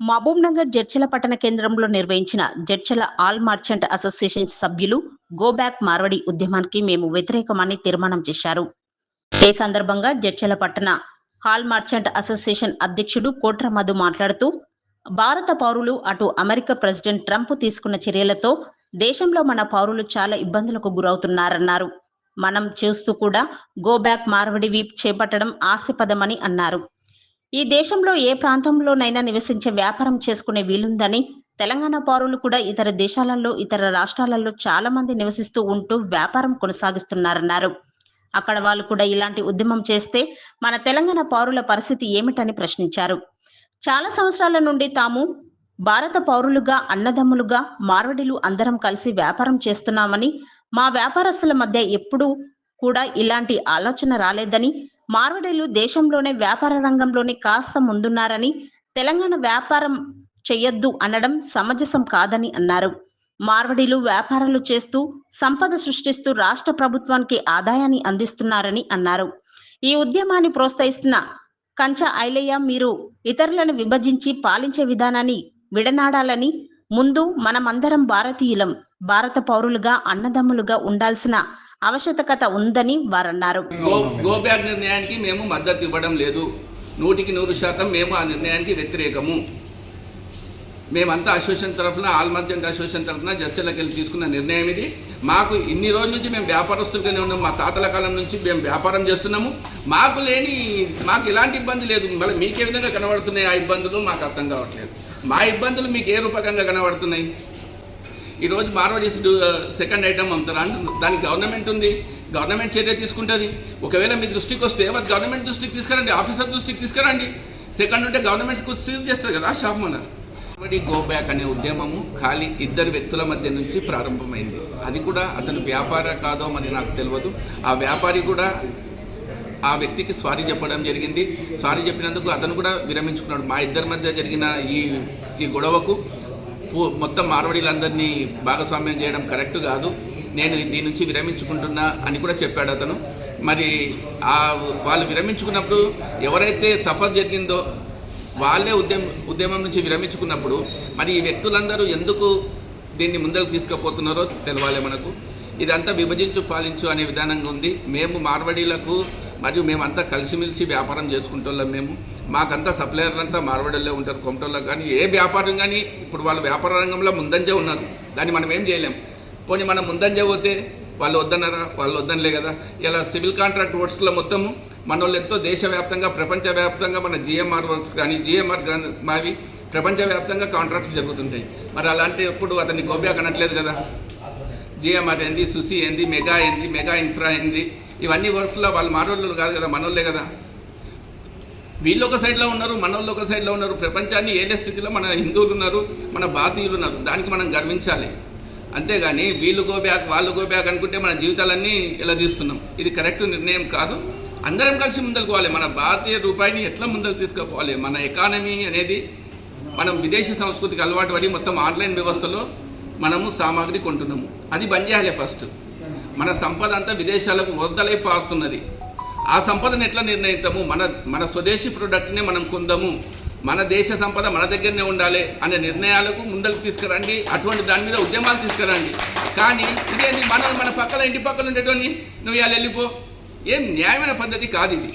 మహబూబ్నగర్ జడ్చల పట్టణ కేంద్రంలో నిర్వహించిన జడ్చల ఆల్ మర్చెంట్ అసోసియేషన్ సభ్యులు గో బ్యాక్ మార్వడి ఉద్యమానికి మేము వ్యతిరేకమని తీర్మానం చేశారు. ఈ సందర్భంగా జడ్చల పట్టణ హాల్ మర్చెంట్ అసోసియేషన్ అధ్యక్షుడు కోట్ర మధు మాట్లాడుతూ భారత పౌరులు అటు అమెరికా ప్రెసిడెంట్ ట్రంప్ తీసుకున్న చర్యలతో దేశంలో మన పౌరులు చాలా ఇబ్బందులకు గురవుతున్నారన్నారు. మనం చేస్తూ కూడా గో బ్యాక్ మార్వడి వీప్ చేపట్టడం ఆశపదమని అన్నారు. ఈ దేశంలో ఏ ప్రాంతంలోనైనా నివసించే వ్యాపారం చేసుకునే వీలుందని తెలంగాణ పౌరులు కూడా ఇతర దేశాలలో ఇతర రాష్ట్రాలలో చాలా మంది నివసిస్తూ ఉంటూ వ్యాపారం కొనసాగిస్తున్నారన్నారు. అక్కడ వాళ్ళు కూడా ఇలాంటి ఉద్యమం చేస్తే మన తెలంగాణ పౌరుల పరిస్థితి ఏమిటని ప్రశ్నించారు. చాలా సంవత్సరాల నుండి తాము భారత పౌరులుగా అన్నదమ్ములుగా మార్వడిలు అందరం కలిసి వ్యాపారం చేస్తున్నామని మా వ్యాపారస్తుల మధ్య ఎప్పుడూ కూడా ఇలాంటి ఆలోచన రాలేదని మార్వడీలు దేశంలోనే వ్యాపార రంగంలోనే కాస్త ముందున్నారని తెలంగాణ వ్యాపారం చెయ్యొద్దు అనడం సమంజసం కాదని అన్నారు. మార్వడీలు వ్యాపారాలు చేస్తూ సంపద సృష్టిస్తూ రాష్ట్ర ప్రభుత్వానికి ఆదాయాన్ని అందిస్తున్నారని అన్నారు. ఈ ఉద్యమాన్ని ప్రోత్సహిస్తున్న కంచ ఐలయ్య మీరు ఇతరులను విభజించి పాలించే విధానాన్ని విడనాడాలని ముందు మనమందరం భారతీయులం భారత పౌరులుగా అన్నదమ్ములుగా ఉండాల్సిన ఆవశ్యకత ఉందని వారన్నారు. గో గో నిర్ణయానికి మేము మద్దతు ఇవ్వడం లేదు. నూటికి నూరు శాతం మేము ఆ నిర్ణయానికి వ్యతిరేకము. మేమంతా అసోసియేషన్ తరఫున ఆల్మర్జెంట్ అసోసియేషన్ తరఫున జడ్చలకు వెళ్ళి తీసుకున్న నిర్ణయం ఇది. మాకు ఇన్ని రోజుల నుంచి మేము వ్యాపారస్తులుగానే ఉన్నాం మా తాతల కాలం నుంచి మేము వ్యాపారం చేస్తున్నాము. మాకు లేని మాకు ఎలాంటి ఇబ్బంది లేదు. మళ్ళీ మీకే విధంగా కనబడుతున్నాయి ఆ ఇబ్బందులు మాకు అర్థం కావట్లేదు. మా ఇబ్బందులు మీకు ఏ రూపకంగా కనబడుతున్నాయి? ఈరోజు మార్వడీస్ సెకండ్ ఐటమ్ అమ్ముతారు అంటున్నారు దానికి గవర్నమెంట్ ఉంది. గవర్నమెంట్ చర్య తీసుకుంటుంది. ఒకవేళ మీ దృష్టికి వస్తే మరి గవర్నమెంట్ దృష్టికి తీసుకురండి? ఆఫీసర్ దృష్టికి తీసుకురండి. సెకండ్ ఉంటే గవర్నమెంట్ సీజ్ చేస్తారు కదా షాప్ మన మార్వడి గో బ్యాక్ అనే ఉద్యమము ఖాళీ ఇద్దరు వ్యక్తుల మధ్య నుంచి ప్రారంభమైంది. అది కూడా అతను వ్యాపార కాదో మరి నాకు తెలియదు. ఆ వ్యాపారి కూడా ఆ వ్యక్తికి సారీ చెప్పడం జరిగింది. సారీ చెప్పినందుకు అతను కూడా విరమించుకున్నాడు. మా ఇద్దరి మధ్య జరిగిన ఈ ఈ గొడవకు మొత్తం మార్వడీలందరినీ భాగస్వామ్యం చేయడం కరెక్ట్ కాదు. నేను దీని నుంచి విరమించుకుంటున్నా అని కూడా చెప్పాడు అతను. మరి ఆ వాళ్ళు విరమించుకున్నప్పుడు ఎవరైతే సఫర్ జరిగిందో వాళ్ళే ఉద్యమం ఉద్యమం నుంచి విరమించుకున్నప్పుడు మరి ఈ వ్యక్తులందరూ ఎందుకు దీన్ని ముందరకు తీసుకుపోతున్నారో తెలవాలి మనకు. ఇదంతా విభజించు పాలించు అనే విధానంగా ఉంది. మేము మార్వడీలకు మరియు మేమంతా కలిసిమెలిసి వ్యాపారం చేసుకుంటున్నాం మేము. మాకంతా సప్లయర్లంతా మార్వడల్లో ఉంటారు కొమటోళ్ళకి కానీ ఏ వ్యాపారం కానీ ఇప్పుడు వాళ్ళు వ్యాపార రంగంలో ముందంజే ఉన్నారు. దాన్ని మనం ఏం చేయలేం. పోనీ మనం ముందంజే పోతే వాళ్ళు వద్దన్నారా? వాళ్ళు వద్దనలే కదా. ఇలా సివిల్ కాంట్రాక్ట్ వర్క్స్లో మొత్తము మన వాళ్ళు ఎంతో దేశవ్యాప్తంగా ప్రపంచవ్యాప్తంగా మన జిఎంఆర్ వర్క్స్ కానీ జిఎంఆర్ మావి ప్రపంచవ్యాప్తంగా కాంట్రాక్ట్స్ జరుగుతుంటాయి. మరి అలాంటి ఎప్పుడు అతన్ని గోబ్యాక్ అనట్లేదు కదా. జిఎంఆర్ ఏంది సుసి ఏంది మెగా ఏంది మెగా ఇన్ఫ్రా ఏంది ఇవన్నీ వర్క్స్లో వాళ్ళు మానవులు కాదు కదా మనోళ్ళే కదా. వీళ్ళు ఒక సైడ్లో ఉన్నారు మనోళ్ళు ఒక సైడ్లో ఉన్నారు. ప్రపంచాన్ని ఏలే స్థితిలో మన హిందువులు ఉన్నారు మన భారతీయులు ఉన్నారు దానికి మనం గర్వించాలి. అంతేగాని వీళ్ళు గో బ్యాక్ వాళ్ళు గో బ్యాక్ అనుకుంటే మన జీవితాలన్నీ ఇలా తీస్తున్నాం. ఇది కరెక్ట్ నిర్ణయం కాదు. అందరం కలిసి ముందరకు పోవాలి. మన భారతీయ రూపాయిని ఎట్లా ముందరకు తీసుకుపోవాలి? మన ఎకానమీ అనేది మనం విదేశీ సంస్కృతికి అలవాటు పడి మొత్తం ఆన్లైన్ వ్యవస్థలో మనము సామాగ్రి కొంటున్నాము. అది బంద్ చేయాలి ఫస్ట్ మన సంపద అంతా విదేశాలకు వరదలై పారుతున్నది ఆ సంపదను ఎట్లా నిర్ణయిద్దాము? మన మన స్వదేశీ ప్రోడక్ట్ని మనం కొందాము. మన దేశ సంపద మన దగ్గరనే ఉండాలి అనే నిర్ణయాలకు ముందరకు తీసుకురండి. అటువంటి దాని మీద ఉద్యమాలు తీసుకురండి. కానీ ఇదేంటి మన మన పక్కన ఇంటి పక్కన ఉండేటోని నువ్వు ఇవాళ వెళ్ళిపో. ఏం న్యాయమైన పద్ధతి కాదు ఇది.